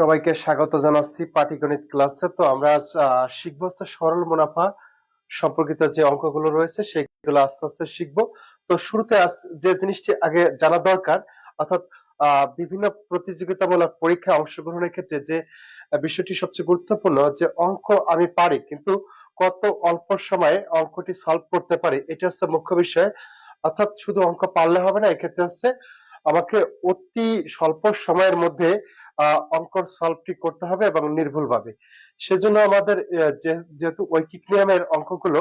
সবাইকে স্বাগত জানাচ্ছি পাটিগণিত ক্লাসে। তো আমরা আজ শিখব হচ্ছে সরল মুনাফা সম্পর্কিত যে অঙ্কগুলো রয়েছে, সেগুলো আস্তে আস্তে শিখব। তো শুরুতে আজ যে জিনিসটি আগে জানা দরকার, অর্থাৎ বিভিন্ন প্রতিযোগিতামূলক পরীক্ষায় অংশগ্রহণের ক্ষেত্রে যে বিষয়টি সবচেয়ে গুরুত্বপূর্ণ, যে অঙ্ক আমি পারি, কিন্তু কত অল্প সময়ে অঙ্কটি সলভ করতে পারি, এটা হচ্ছে মুখ্য বিষয়। অর্থাৎ শুধু অঙ্ক পারলে হবে না, এক্ষেত্রে হচ্ছে আমাকে অতি স্বল্প সময়ের মধ্যে আহ, অঙ্কর সলভটি করতে হবে এবং নির্ভুলভাবে। সেজন্য আমাদের যেহেতু ঐকিক নিয়মের অঙ্কগুলো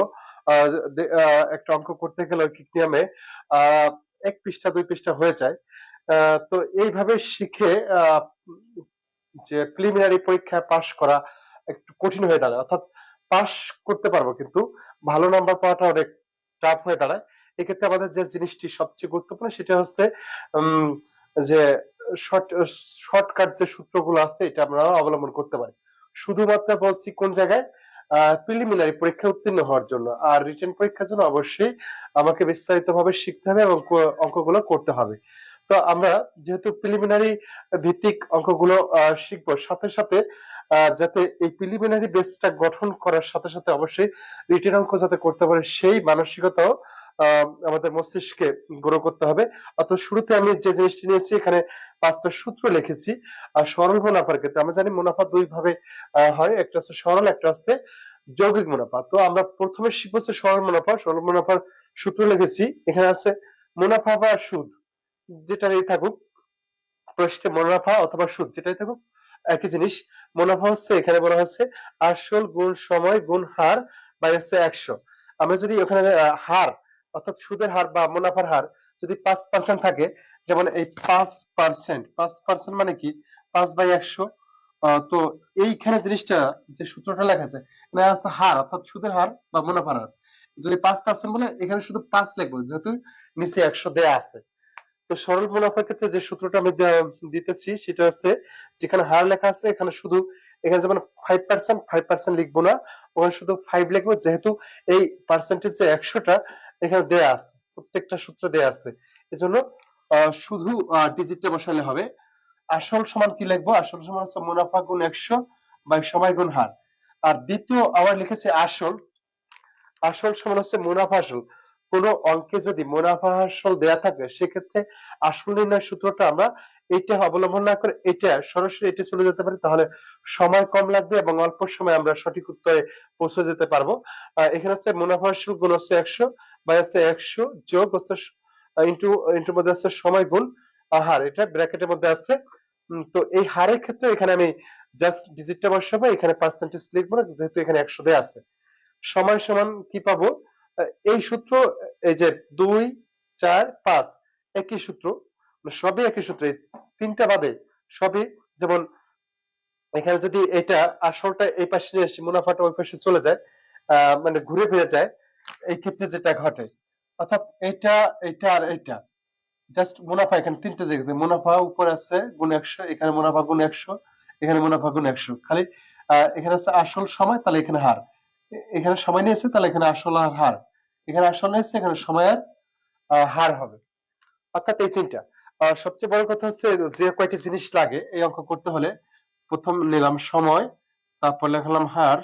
একটা অঙ্ক করতে গেলে ঐকিক নিয়মে এক পৃষ্ঠা দুই পৃষ্ঠা হয়ে যায়। তো এইভাবে শিখে যে প্রিলিমিনারি পরীক্ষায় পাশ করা একটু কঠিন হয়ে দাঁড়ায়। অর্থাৎ পাশ করতে পারব কিন্তু ভালো নাম্বার পাওয়াটা অনেক টাফ হয়ে দাঁড়ায়। এক্ষেত্রে আমাদের যে জিনিসটি সবচেয়ে গুরুত্বপূর্ণ সেটা হচ্ছে যে শর্ট শর্টকাট যে সূত্রগুলো আছে, এটা আমরা অবলম্বন করতে পারি। শুধুমাত্র বলছি কোন জায়গায়? প্রিলিমিনারি পরীক্ষা উত্তীর্ণ হওয়ার জন্য। আর রিটেন পরীক্ষার জন্য অবশ্যই আমাকে বিস্তারিত ভাবে শিখতে হবে এবং অঙ্কগুলো করতে হবে। তো আমরা যেহেতু প্রিলিমিনারি ভিত্তিক অঙ্কগুলো শিখব, সাথে সাথে যাতে এই প্রিলিমিনারি বেসটা গঠন করার সাথে সাথে অবশ্যই রিটেন অঙ্ক যাতে করতে পারে, সেই মানসিকতাও আমাদের মস্তিষ্কে গ্রো করতে হবে। অর্থাৎ শুরুতে আমি যে জিনিসটি নিয়েছি, এখানে পাঁচটা সূত্র লিখেছি। আর সরল মুনাফার ক্ষেত্রে আমরা জানি মুনাফা দুই ভাবে হয়। একটা হচ্ছে সরল, একটা হচ্ছে যৌগিক মুনাফা। তো আমরা প্রথমে শিখব হচ্ছে সরল মুনাফা। সরল মুনাফার সূত্র লিখেছি। এখানে আছে মুনাফা বা সুদ, যেটাই থাকুক। প্রশ্নে মুনাফা অথবা সুদ, যেটাই থাকুক, একই জিনিস। মুনাফা হচ্ছে, এখানে বলা হচ্ছে আসল গুণ সময় গুণ হার বাই হচ্ছে একশো। আমরা যদি ওখানে হার অর্থাৎ সুদের হার বা মুনাফার হার যদি পাঁচ পার্সেন্ট থাকে, যেমন এই পাঁচ পার্সেন্ট পাঁচ পার্সেন্ট মানে কি? পাঁচ বাই একশো তো এইখানে জিনিসটা যে সূত্রটা লেখা আছে, এখানে আছে হার, অর্থাৎ সুদের হার বা মুনাফার হার। যদি পাঁচ পার্সেন্ট বলে, এখানে শুধু পাঁচ লিখব, যেহেতু নিচে একশো দেয়া আছে। তো সরল মুনাফার ক্ষেত্রে যে সূত্রটা আমি দিতেছি, সেটা হচ্ছে যেখানে হার লেখা আছে, এখানে শুধু, এখানে যেমন ফাইভ পার্সেন্ট ফাইভ পার্সেন্ট লিখব না, ওখানে শুধু ফাইভ লিখব, যেহেতু এই পার্সেন্টেজ যে একশোটা এখানে দেয়া আছে, প্রত্যেকটা সূত্র দেয়া আছে। এজন্য শুধু ডিজিটটা বসালে হবে। আসল সমান কি লিখব? আসল সমান হচ্ছে মুনাফা গুণ একশো বা সময় গুণ হার। আর দ্বিতীয় আবার লিখেছে আসল। আসল সমান হচ্ছে মুনাফা আসল। কোন অঙ্কে যদি মুনাফা আসল দেয়া থাকে, সেক্ষেত্রে আসল নির্ণয় সূত্রটা আমরা এটা অবলম্বন না করে এটা সরাসরি এটা চলে যেতে পারি, তাহলে সময় কম লাগবে এবং অল্প সময় আমরা সঠিক উত্তরে পৌঁছে যেতে পারব। এখানে হচ্ছে মুনাফা আসল গুণ হচ্ছে একশো। হচ্ছে একশো যোগ হচ্ছে ইন্টু ইন্টুর মধ্যে আছে সময় গুণ হার। এটা ব্র্যাকেটের মধ্যে আছে। তো এই হারের ক্ষেত্রে এখানে আমি জাস্ট ডিজিটটা বসাবো, এখানে পার্সেন্টেজ লিখব না, যেহেতু এখানে একশো আছে। সমান কি পাবো? এই সূত্র, এই যে দুই, চার, পাঁচ, একই সূত্র মানে সবই একই সূত্র তিনটা বাদে সবই যেমন এখানে যদি এটা আসলটা এই পাশে নিয়ে আসি, মুনাফাটা ওই পাশে চলে যায় মানে ঘুরে ফিরে যায় এই ক্ষেত্রে যেটা ঘটে, অর্থাৎ এটা এটা আর এটা। জাস্ট মুনাফা এখানে তিনটে জায়গাতে মুনাফা উপরে আছে গুণ একশো, এখানে মুনাফা গুণ একশো, এখানে মুনাফা গুণ একশো। খালি এখানে আছে আসল সময়, তাহলে এখানে হার। এখানে সময় নিয়েছে, তাহলে এখানে আসল আর হার। এখানে আসল নিয়েছে, এখানে সময় আর হার হবে। অর্থাৎ এই তিনটা। সবচেয়ে বড় কথা হচ্ছে যে কয়টি জিনিস লাগে, এই অঙ্ক করতে হলে প্রথম নিলাম সময়, তারপর লেখালাম হার,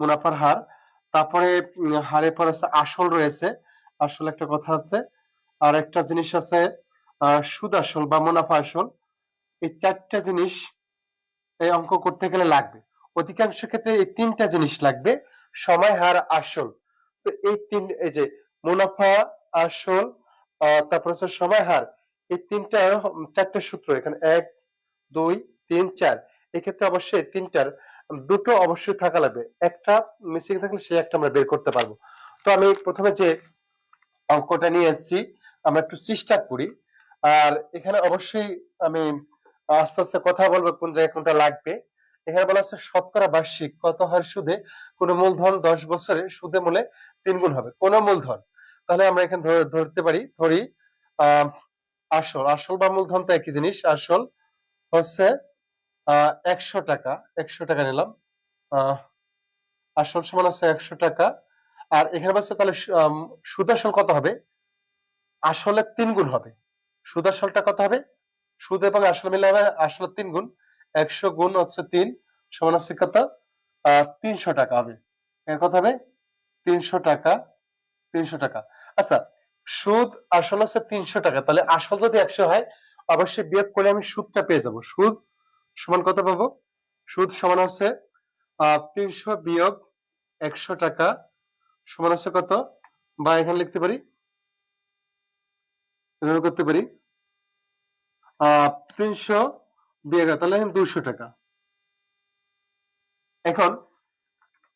মুনাফার হার তারপরে হারের পর আছে আসল রয়েছে। আসল একটা কথা আছে। আর একটা জিনিস আছে সুদ আসল বা মুনাফা আসল। এই চারটা জিনিস এই অঙ্ক করতে গেলে লাগবে। অধিকাংশ ক্ষেত্রে এই তিনটা জিনিস লাগবে। সময়, হার, আসল। তো এই তিন, এই যে মুনাফা, আসল তারপর হচ্ছে সময়, হার, এই তিনটা চারটে সূত্র। এখানে এক, দুই, তিন, চার। এক্ষেত্রে অবশ্যই তিনটার দুটো অবশ্যই থাকা লাগবে। একটা মিসিং থাকলে সেই একটা আমরা বের করতে পারব। তো আমি প্রথমে যে অঙ্কটা নিয়ে এসেছি, আমরা একটু চেষ্টা করি। আর এখানে অবশ্যই আমি আস্তে আস্তে কথা বলব কোন জায়গায় কোনটা লাগবে। এখানে বলা আছে শতকরা বার্ষিক কত হার সুদে? কোন মূলধন দশ বছরে সুদে মূলে তিন গুণ হবে। কোন মূলধন। তাহলে আমরা এখানে ধরতে পারি, ধরি আসল। আসল বা মূলধন তো একই জিনিস। আসল হচ্ছে একশো টাকা একশো টাকা নিলাম। আসল সমান আছে একশো টাকা। আর এখানে বলছে তাহলে সু- আম, সুদ আসল কত হবে? আসলে তিন গুণ হবে। সুদ আসলটা কত হবে? সুদ এবং আসল মিলে হবে আসলে তিন গুণ। একশো গুণ হচ্ছে তিন সমান হচ্ছে কত? তিনশো টাকা হবে। কত হবে? তিনশো টাকা তিনশো টাকা। আচ্ছা সুদ আসল হচ্ছে তিনশো টাকা। তাহলে আসল যদি একশো হয় অবশ্যই বিয়োগ করে আমি সুদটা পেয়ে যাব। সুদ সমান কত পাবো? সুদ সমান হচ্ছে তিনশো বিয়োগ একশো টাকা। সমান হচ্ছে কত? বা এখানে লিখতে পারি? করতে পারি। তিনশো বিয়োগ তাহলে দুইশো টাকা। এখন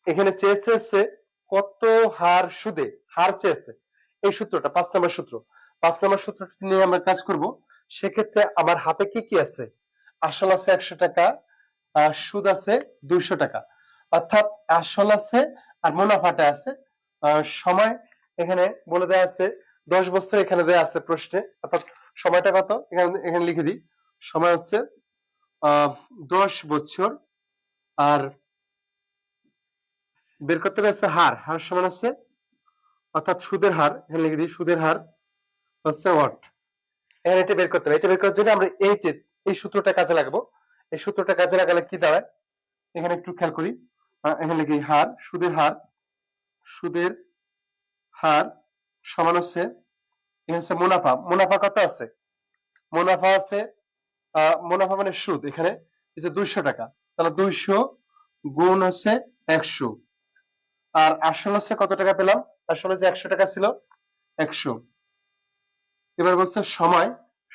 এখানে চেয়েছে হচ্ছে কত হার সুদে, হার চেয়েছে। এই সূত্রটা, পাঁচ নম্বর সূত্র। পাঁচ নম্বর সূত্রটা নিয়ে আমরা কাজ করব। সেক্ষেত্রে আমার হাতে কি কি আছে? আসল আছে একশো টাকা, আর সুদ আছে দুইশো টাকা। অর্থাৎ আসল আছে আর মুনাফাটা আছে। সময় এখানে বলে দেওয়া আছে, দশ বছর এখানে দেওয়া আছে প্রশ্নে। অর্থাৎ সময়টা কত? এখানে এখানে লিখে দিই। সময় হচ্ছে দশ বছর, আর বের করতে পেরেছে হার। হার সমান হচ্ছে, অর্থাৎ সুদের হার, এখানে লিখে দিই, সুদের হার হচ্ছে ওয়াট এখানে এটা বের করতে হবে। এটা বের করার জন্য আমরা এই যে এই সূত্রটা কাজে লাগাবো। এই সূত্রটা কাজে লাগালে কি দাঁড়ায়? এখানে একটু খেয়াল করি। এখানে লিখি হার, সুদের হার সুদের হার সমান হচ্ছে, এখানে হচ্ছে মুনাফা। মুনাফা কত আছে? মুনাফা আছে মুনাফা মানে সুদ। এখানে দুইশো টাকা, তাহলে দুইশো গুণ হচ্ছে একশো। আর আসল হচ্ছে কত টাকা পেলাম? আসলে যে একশো টাকা ছিল, একশো। এবার বলছে সময়।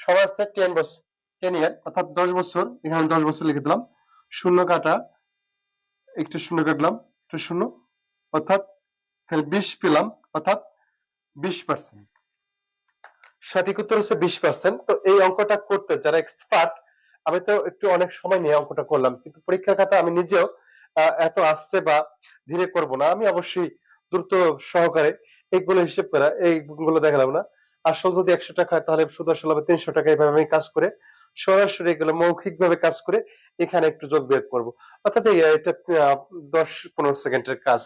সময় হচ্ছে টেন বছর। টেন ইয়ার অর্থাৎ দশ বছর, এখানে দশ বছর লিখে দিলাম। শূন্য কাটা, একটু শূন্য কাটলাম, একটু শূন্য, অর্থাৎ তাহলে বিশ পেলাম, অর্থাৎ বিশ পার্সেন্ট সঠিক উত্তর হচ্ছে বিশ পার্সেন্ট তো এই অঙ্কটা করতে যারা এক্সপার্ট আমি তো একটু অনেক সময় নিয়ে অঙ্কটা করলাম, কিন্তু পরীক্ষার খাতা আমি নিজেও এত আসছে বা ধীরে করব না। আমি অবশ্যই দ্রুত সহকারে এইগুলো হিসেব করা, এইগুলো দেখালাম না। আসল যদি একশো টাকা তাহলে শুধু আসলে হবে তিনশো টাকা। এইভাবে আমি কাজ করে সরাসরি এগুলো মৌখিক ভাবে কাজ করে এখানে একটু যোগ বিয়োগ করব। অর্থাৎ এটা দশ পনেরো সেকেন্ডের কাজ।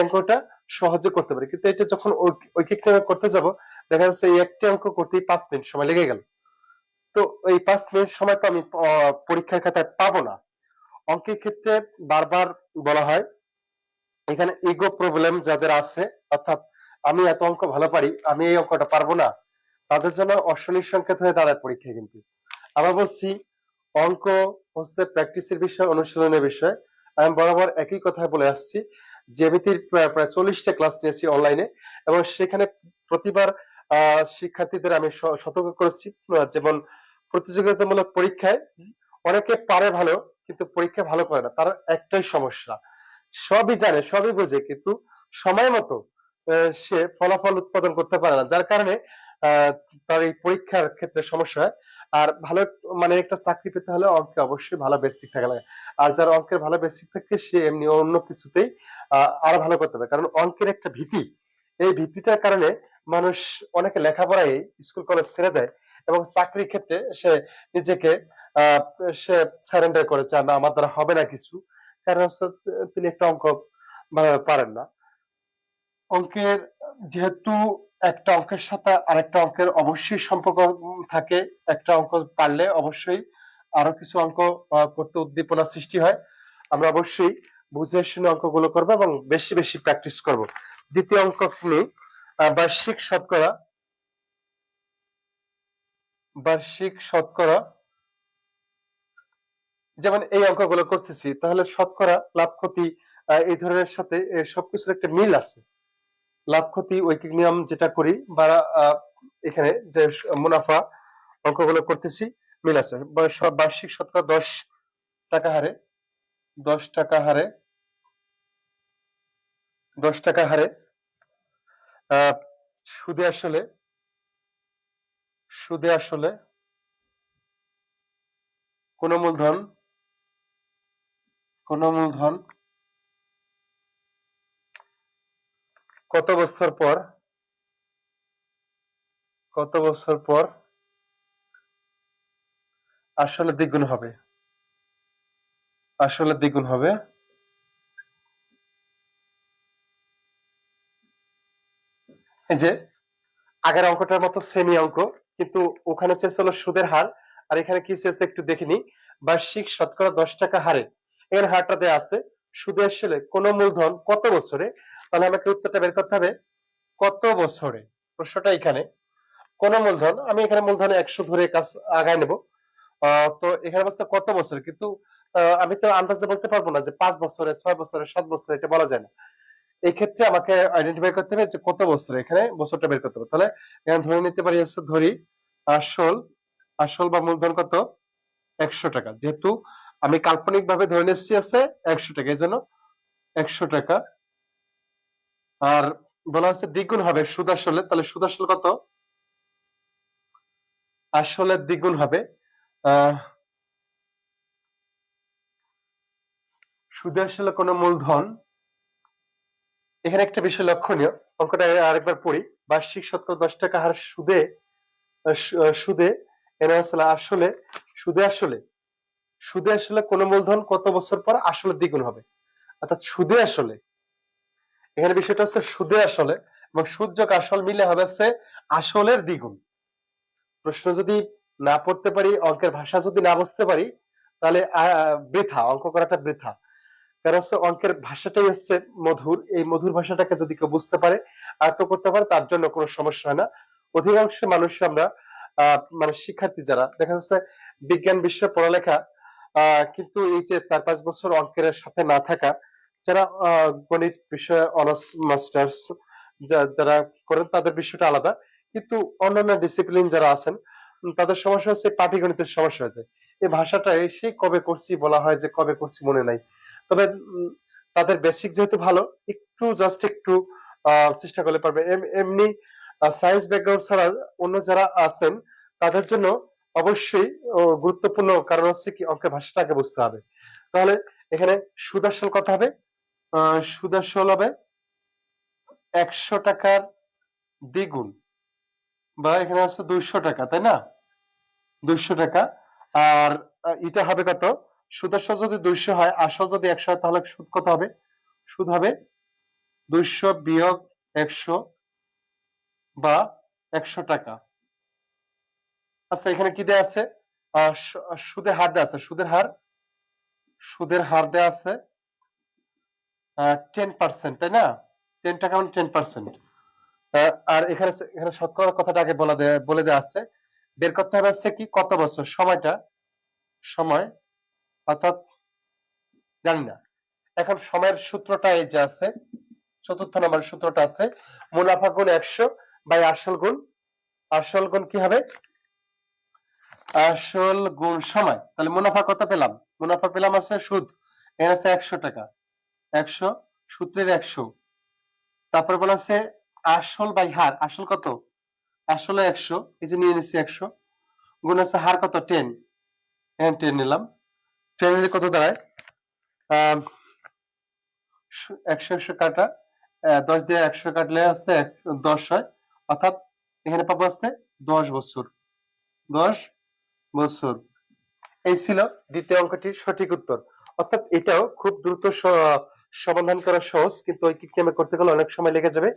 অঙ্কটা সহজে করতে পারি। কিন্তু এটা যখন ঐকিক নিয়মে করতে যাব, দেখা যাচ্ছে এই একটি অঙ্ক করতেই পাঁচ মিনিট সময় লেগে গেল। তো এই পাঁচ মিনিট সময় তো আমি পরীক্ষার খাতায় পাবো না। অঙ্কের ক্ষেত্রে বারবার বলা হয়, এখানে ইগো প্রবলেম যাদের আছে, অর্থাৎ আমি এত অঙ্ক ভালো পারি, আমি এই অঙ্কটা পারব না, তাদের জন্য অশনির সংকেত হয়ে দাঁড়ায় পরীক্ষা কিন্তু। আবার বলছি, অঙ্ক হচ্ছে প্র্যাকটিসের বিষয়, অনুশীলনের বিষয়। আমি বরাবর একই কথা বলে আসছি জ্যামিতির প্রায় চল্লিশটা ক্লাস নিয়েছি অনলাইনে এবং সেখানে প্রতিবার শিক্ষার্থীদের আমি সতর্ক করেছি। যেমন প্রতিযোগিতামূলক পরীক্ষায় অনেকে পারে ভালো, কিন্তু পরীক্ষা ভালো করে না। তার একটাই সমস্যা, সবই জানে, সবই বোঝে, কিন্তু সময় মতো সে ফলাফল উৎপাদন করতে পারে না। যার কারণে তার এই পরীক্ষার ক্ষেত্রে সমস্যা হয়। আর ভালো মানে একটা চাকরি পেতে হলে অঙ্কে অবশ্যই ভালো বেসিক থাকা লাগে। আর যার অঙ্কের ভালো বেসিক থাকে, সে এমনি অন্য কিছুতেই আরও ভালো করতে পারে। কারণ অঙ্কের একটা ভীতি, এই ভীতিটার কারণে মানুষ অনেকে লেখাপড়ায় স্কুল কলেজ ছেড়ে দেয় এবং চাকরির ক্ষেত্রে সে নিজেকে সে সারেন্ডার করে চায় না, আমার দ্বারা হবে না কিছু। কারণ হচ্ছে, তিনি একটা অঙ্ক ভালোভাবে পারেন না। অঙ্কের যেহেতু একটা অঙ্কের সাথে আরেকটা অঙ্কের অবশ্যই সম্পর্ক থাকে, একটা অঙ্ক পারলে অবশ্যই আরও কিছু অঙ্ক করতে উদ্দীপনা সৃষ্টি হয়। আমরা অবশ্যই বুঝে শুনে অঙ্কগুলো করব এবং বেশি বেশি প্র্যাকটিস করব। দ্বিতীয় অঙ্ক নিয়ে বার্ষিক শতকরা। বার্ষিক শতকরা। যেমন এই অঙ্কগুলো করতেছি, তাহলে শতকরা, লাভ ক্ষতি এই ধরনের সাথে সবকিছুর একটা মিল আছে। লাভ ক্ষতি ঐকিক নিয়ম যেটা করি বা এখানে যে মুনাফা অঙ্কগুলো করতেছি, মিল আছে। বার্ষিক শতকরা দশ টাকা হারে, দশ টাকা হারে, দশ টাকা হারে সুদে আসলে সুদে আসলে কোন মূলধন কোন মূলধন কত বছর পর? কত বছর পর? আসলে দ্বিগুণ হবে। আসলে দ্বিগুণ হবে। এই যে, আগের অঙ্কটার মতো সেমি অঙ্ক, কিন্তু ওখানে চেয়েছে হলো সুদের হার, আর এখানে কি চেয়েছে একটু দেখিনি বার্ষিক শতকরা দশ টাকা হারে। এর হারটা দেওয়া আছে। সুদে আসলে কোন মূলধন কত বছরে তাহলে আমাকে উত্তরটা বের করতে হবে, কত বছরে? প্রশ্নটা এখানে। কোন মূলধন, আমি এখানে মূলধন একশো ধরে কাজ আগায় নেব। তো এখানে বলছে কত বছরে? কিন্তু আমি তো আন্দাজে বলতে পারব না যে পাঁচ বছরে, ছয় বছরে, সাত বছরে, এটা বলা যায় না। এই ক্ষেত্রে আমাকে আইডেন্টিফাই করতে হবে যে কত বছর এখানে বছরটা বের করতে হবে। তাহলে এখানে ধরে নিতে পারি হচ্ছে ধরি, আসল আসল বা মূলধন কত? একশো টাকা। যেহেতু আমি কাল্পনিক ভাবে ধরে নিচ্ছি আছে একশো টাকা এই জন্য একশো টাকা। আর বলা হচ্ছে দ্বিগুণ হবে সুদ আসলে তাহলে সুদ আসলে কত? আসলে দ্বিগুণ হবে। সুদে আসলে কোনো মূলধন, এখানে একটা বিষয় লক্ষণীয়, অঙ্কটা আরেকবার পড়ি। বার্ষিক শতকরা দশ টাকা হার সুদে সুদে, এরা আসলে আসলে, সুদে আসলে সুদে আসলে কোন মূলধন কত বছর পর আসলে দ্বিগুণ হবে? অর্থাৎ সুদে আসলে এখানে বিষয়টা হচ্ছে সুদে আসলে এবং সুদ যোগ আসল মিলে হবে হচ্ছে আসলের দ্বিগুণ। প্রশ্ন যদি না পড়তে পারি, অঙ্কের ভাষা যদি না বুঝতে পারি, তাহলে বৃথা, অঙ্ক করাটা বৃথা। কারণ হচ্ছে অঙ্কের ভাষাটাই হচ্ছে মধুর, এই মধুর ভাষাটাকে যদি কেউ বুঝতে পারে, আয়ত্ত করতে পারে, তার জন্য কোনো সমস্যা হয় না। অধিকাংশ মানুষ আমরা মানে শিক্ষার্থী যারা, দেখা যাচ্ছে বিজ্ঞান বিষয়ে পড়ালেখা কিন্তু এই যে চার পাঁচ বছর অঙ্কের সাথে না থাকা যারা গণিত বিষয়ে অনার্স মাস্টার্স যারা করেন তাদের বিষয়টা আলাদা। কিন্তু অন্যান্য ডিসিপ্লিন যারা আছেন তাদের সমস্যা হচ্ছে পাটিগণিতের সমস্যা হয়েছে। এই ভাষাটা সেই কবে করছি বলা হয় যে কবে করছি মনে নাই। তবে তাদের বেসিক যেহেতু ভালো, একটু জাস্ট একটু চেষ্টা করলে পারবে। এমনি সায়েন্স ব্যাকগ্রাউন্ড ছাড়া অন্য যারা আছেন, তাদের জন্য অবশ্যই গুরুত্বপূর্ণ কারণ হচ্ছে কি, অঙ্কের ভাষাটাকে বুঝতে হবে। তাহলে এখানে সুদাসল কথা হবে। সুদাসল হবে একশো টাকার দ্বিগুণ বা এখানে হচ্ছে দুইশো টাকা, তাই না? দুইশো টাকা। আর এটা হবে কত? সুদাসল যদি দুইশো হয় আসল যদি একশো হয়, তাহলে সুদ কত হবে? সুদ হবে দুইশো বিয়োগ একশো বা একশো টাকা। আচ্ছা এখানে কি দেয়া আছে? সুদের হার দেয়া আছে। সুদের হার সুদের হার দেয়া আছে টেন পার্সেন্ট তাই না? টেন টাকা মানে টেন পার্সেন্ট আর এখানে এখানে শতকরা কথাটা আগে বলা বলে দেওয়া আছে। বের করতে হবে কি, কত বছর? সময়টা? সময়? অর্থাৎ জানি না। এখন সময়ের সূত্রটা এই যে আছে, চতুর্থ নম্বরের সূত্রটা আছে, মুনাফা গুণ একশো বাই আসল গুণ। আসল গুণ কি হবে? আসল গুণ সময়। তাহলে মুনাফা কত পেলাম? মুনাফা পেলাম আছে সুদ। এর আছে একশো টাকা। একশো, সূত্রের একশো। তারপর বলা আসল বাই হার, আসল কত? আসলে একশো, এই যে নিয়ে নিচ্ছি একশো। গুণ আছে হার কত? টেন। এখানে টেন নিলাম। টেন নিলে কত দাঁড়ায়? একশো একশো কাটা। দশ দিয়ে একশো কাটলে হচ্ছে দশ হয়। অর্থাৎ এখানে পাবো আছে দশ বছর। দশ বছর। এই ছিল দ্বিতীয় অঙ্কটির সঠিক উত্তর। অর্থাৎ এটাও খুব দ্রুত সমাধান করা সহজ কিন্তু ঐকিক নিয়মে করতে গেলে অনেক সময় লেগে যাবে।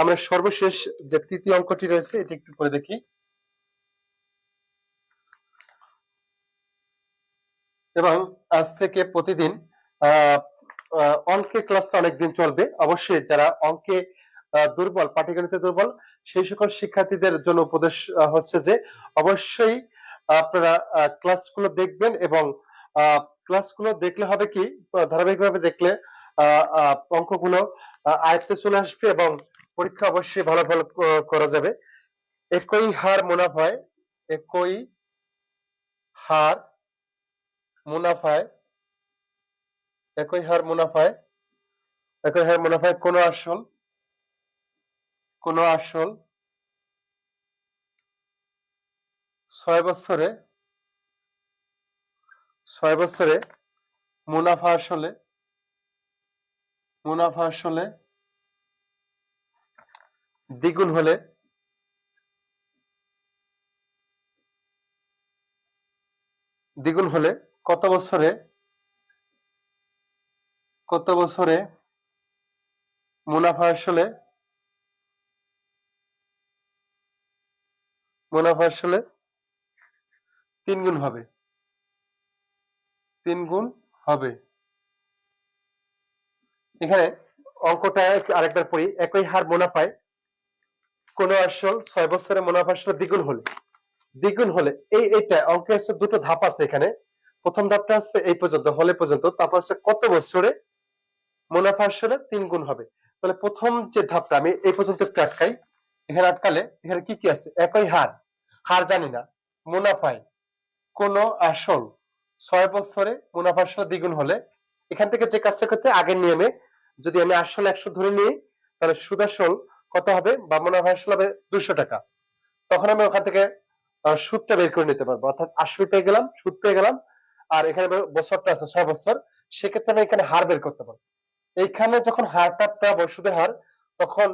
আমরা সর্বশেষ যে তৃতীয় অঙ্কটি রয়েছে এটি একটু করে দেখি। এবং আজ থেকে প্রতিদিন আহ, আহ, অঙ্কে ক্লাস অনেকদিন চলবে। অবশ্যই যারা অঙ্কে দুর্বল পাটিগণিতে দুর্বল সেই সকল শিক্ষার্থীদের জন্য উপদেশ হচ্ছে যে অবশ্যই আপনারা ক্লাসগুলো দেখবেন এবং ক্লাসগুলো দেখলে হবে কি ধারাবাহিকভাবে দেখলে অঙ্কগুলো আয়ত্তে চলে আসবে এবং পরীক্ষা অবশ্যই ভালো ক- করা যাবে। একই হার মুনাফায়, একই হার মুনাফায়, একই হার মুনাফায়, একই হার মুনাফায় কোন আসল কোন আসল ছয় বছরে ছয় বছরে মুনাফা আসলে মুনাফা আসলে দ্বিগুণ হলে দ্বিগুণ হলে কত বছরে কত বছরে মুনাফা আসলে মুনাফা আসলে তিন গুণ হবে। তিন গুণ হবে। এখানে অঙ্কটা আরেকবার পড়ি। একই হার মুনাফায় কোন আসল ছয় বছরের মুনাফা আসলে দ্বিগুণ হলে। দ্বিগুণ হলে এই এইটা, অঙ্কে হচ্ছে দুটো ধাপ আছে এখানে। প্রথম ধাপটা হচ্ছে এই পর্যন্ত, হলে পর্যন্ত। তারপর হচ্ছে কত বছরে মুনাফা আসলে তিন গুণ হবে। তাহলে প্রথম যে ধাপটা, আমি এই পর্যন্ত একটু আটকাই। এখানে আটকালে এখানে কি কি আছে? একই হার। হার জানি না। মুনাফায় কোন আসল ছয় বছরে মুনাফা আসলে দ্বিগুণ হলে, এখান থেকে যে কাজটা করতে আগের নিয়মে যদি আমি আসল একশো ধরে নিই, তাহলে সুদ আসল কত হবে? বা মুনাফা আসল হবে দুশো টাকা। তখন আমি ওখান থেকে সুদটা বের করে নিতে পারব। অর্থাৎ আসল পেয়ে গেলাম, সুদ পেয়ে গেলাম। আর এখানে বছরটা আছে ছয় বছর। সেক্ষেত্রে আমি এখানে হার বের করতে পারব। এইখানে যখন হারটা পাবো, সুদের হার, তখন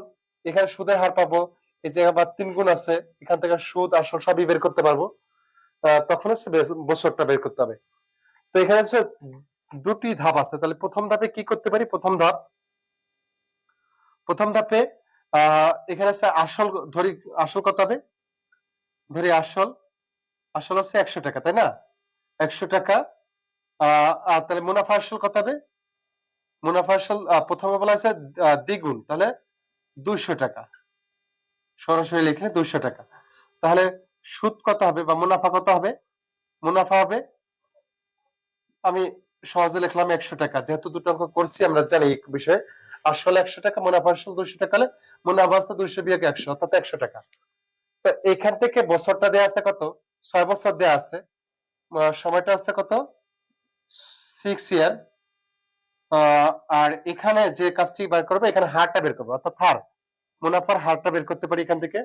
এখানে সুদের হার পাবো। এই যে আবার তিন গুণ আছে, এখান থেকে সুদ, আসল সবই বের করতে পারব। তখন হচ্ছে বছরটা বের করতে হবে। তো এখানে হচ্ছে দুটি ধাপ আছে। তাহলে প্রথম ধাপে কি করতে পারি? প্রথম ধাপ। প্রথম ধাপে আহ এখানে হচ্ছে আসল, ধরি আসল কত হবে? ধরি আসল। আসল হচ্ছে একশো টাকা, তাই না? একশো টাকা আহ তাহলে মুনাফা আসল কত হবে? মুনাফা আসল প্রথমে বলা আছে দ্বিগুণ, তাহলে দুইশো টাকা। সরাসরি লিখলে দুইশো টাকা। তাহলে সুদ কত হবে বা মুনাফা কত হবে? মুনাফা হবে, আমি সহজে লিখলাম একশো টাকা। যেহেতু দুটো অঙ্ক করছি, আমরা জানি এই বিষয়ে। আসলে একশো টাকা, মুনাফা আসল দুইশো টাকা হলে মুনাফা আছে দুইশো বিয়োগ একশো, অর্থাৎ একশো টাকা। তো এখান থেকে বছরটা দেয়া আছে কত? ছয় বছর দেয়া আছে। সময়টা আছে কত? সিক্স ইয়ার আর এখানে যে কাজটি বের করবে, এখানে হারটা বের করব, অর্থাৎ হার। মুনাফার হারটা বের করতে পারি এখান থেকে।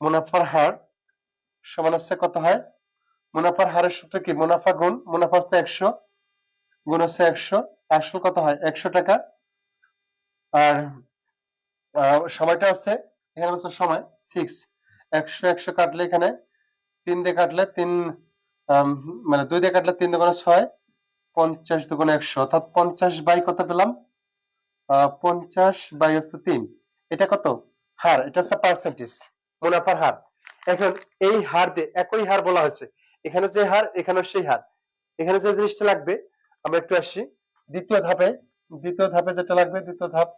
মুনাফার হার সমান হচ্ছে কত হয়? মুনাফার হারের সূত্র কি? মুনাফা গুণ, মুনাফা হচ্ছে একশো। গুণ হচ্ছে একশো। আসল কত হয় একশো টাকা। আর সময়টা হচ্ছে, এখানে হচ্ছে সময় সিক্স একশো একশো কাটলে এখানে তিন দিয়ে কাটলে তিন মানে দুই দিয়ে কাটলে তিন দুগুণে ছয়, পঞ্চাশ দুগুণে একশো। অর্থাৎ পঞ্চাশ বাই কত পেলাম? পঞ্চাশ বাই হচ্ছে তিন। এটা কত? হার। এটা হচ্ছে পার্সেন্টেজ মুনাফার হার। এখন এই হার দিয়ে একই হার বলা হয়েছে। এখানে যে হার এখানে সেই হার। এখানে যে জিনিসটা লাগবে আমরা একটু আসি। দ্বিতীয় ধাপে দ্বিতীয় ধাপে যেটা লাগবে, দ্বিতীয় ধাপ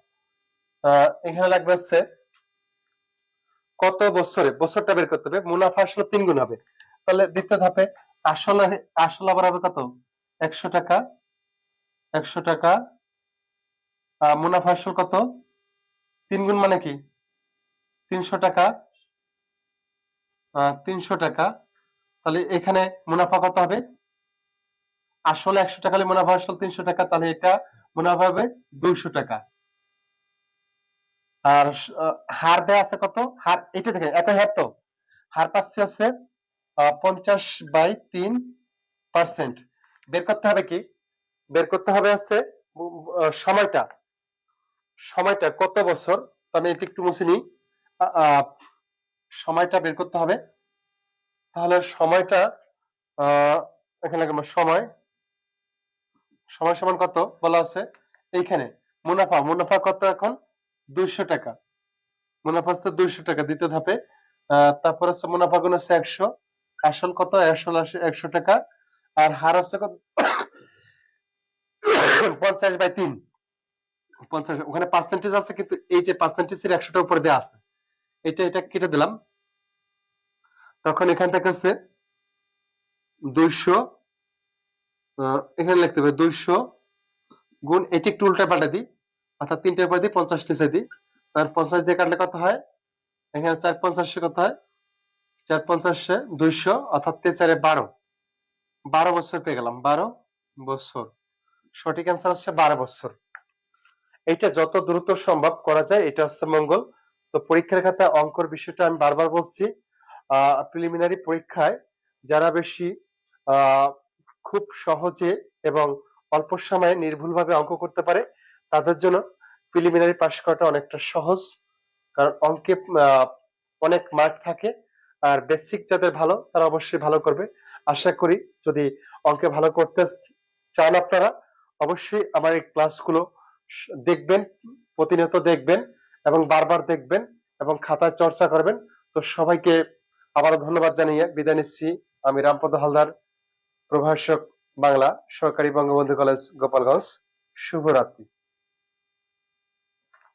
এখানে লাগবে হচ্ছে কত বছরে, বছরটা বের করতে হবে, মুনাফা আসলে তিন গুণ হবে। তাহলে দ্বিতীয় ধাপে আসলে, আসল আবার হবে কত? একশো টাকা একশো টাকা মুনাফা আসল কত? তিন গুণ মানে কি? তিনশো টাকা তিনশো টাকা। তাহলে এখানে মুনাফা কত হবে? আসলে একশো টাকা মুনাফা আসল তিনশো টাকা তাহলে এটা মুনাফা হবে দুইশো টাকা। আর হার দেয়া আছে কত? হার এটা দেখেন একই হার তো। হার পাচ্ছে হচ্ছে পঞ্চাশ বাই তিন পার্সেন্ট। বের করতে হবে কি? বের করতে হবে হচ্ছে সময়টা। সময়টা কত বছর? আমি এটি একটু মুছে আহ, সময়টা বের করতে হবে। তাহলে সময়টা এখানে সময়। সময় সমান কত বলা আছে? এইখানে মুনাফা মুনাফা কত এখন? দুইশো টাকা। মুনাফা হচ্ছে দুইশো টাকা, দ্বিতীয় ধাপে। তারপর হচ্ছে মুনাফা গুণ হচ্ছে একশো। আসল কত? আসল আসে একশো টাকা। আর হার হচ্ছে কত? পঞ্চাশ বাই তিন। পঞ্চাশ, ওখানে পার্সেন্টেজ আছে, কিন্তু এই যে পার্সেন্টেজের একশোটা উপরে দেওয়া আছে, এটা এটা কেটে দিলাম। তখন এখান থেকে হচ্ছে দুইশো এখানে লিখতে হবে দুইশো গুণ এটি একটু উল্টা পাল্টা দিই। অর্থাৎ তিনটার পর দিই, পঞ্চাশ নিচে দিই। তার পঞ্চাশ দিয়ে কাটলে কত হয়? এখানে চার পঞ্চাশে কত হয়? চার পঞ্চাশে দুইশো, অর্থাৎ তে চারে বারো। বারো বছর পেয়ে গেলাম, বারো বছর। সঠিক অ্যান্সার হচ্ছে বারো বছর। এটা যত দ্রুত সম্ভব করা যায়, এটা হচ্ছে মঙ্গল। তো পরীক্ষার খাতায় অঙ্কর বিষয়টা আমি বারবার বলছি। আহ প্রিলিমিনারি পরীক্ষায় যারা বেশি খুব সহজে এবং অল্প সময়ে নির্ভুলভাবে অঙ্ক করতে পারে। তাদের জন্য প্রিলিমিনারি পাস করাটা অনেকটা সহজ, কারণ অঙ্কে অনেক মার্ক থাকে আর বেসিক যাদের ভালো তারা অবশ্যই ভালো করবে। আশা করি যদি অঙ্কে ভালো করতে চান আপনারা, অবশ্যই আমার এই ক্লাসগুলো দেখবেন, প্রতিনিয়ত দেখবেন এবং বারবার দেখবেন এবং খাতায় চর্চা করবেন। তো সবাইকে আবারও ধন্যবাদ জানিয়ে বিদায় নিচ্ছি। আমি রামপদ হালদার। প্রভাষক বাংলা সরকারি বঙ্গবন্ধু কলেজ গোপালগঞ্জ। শুভরাত্রি।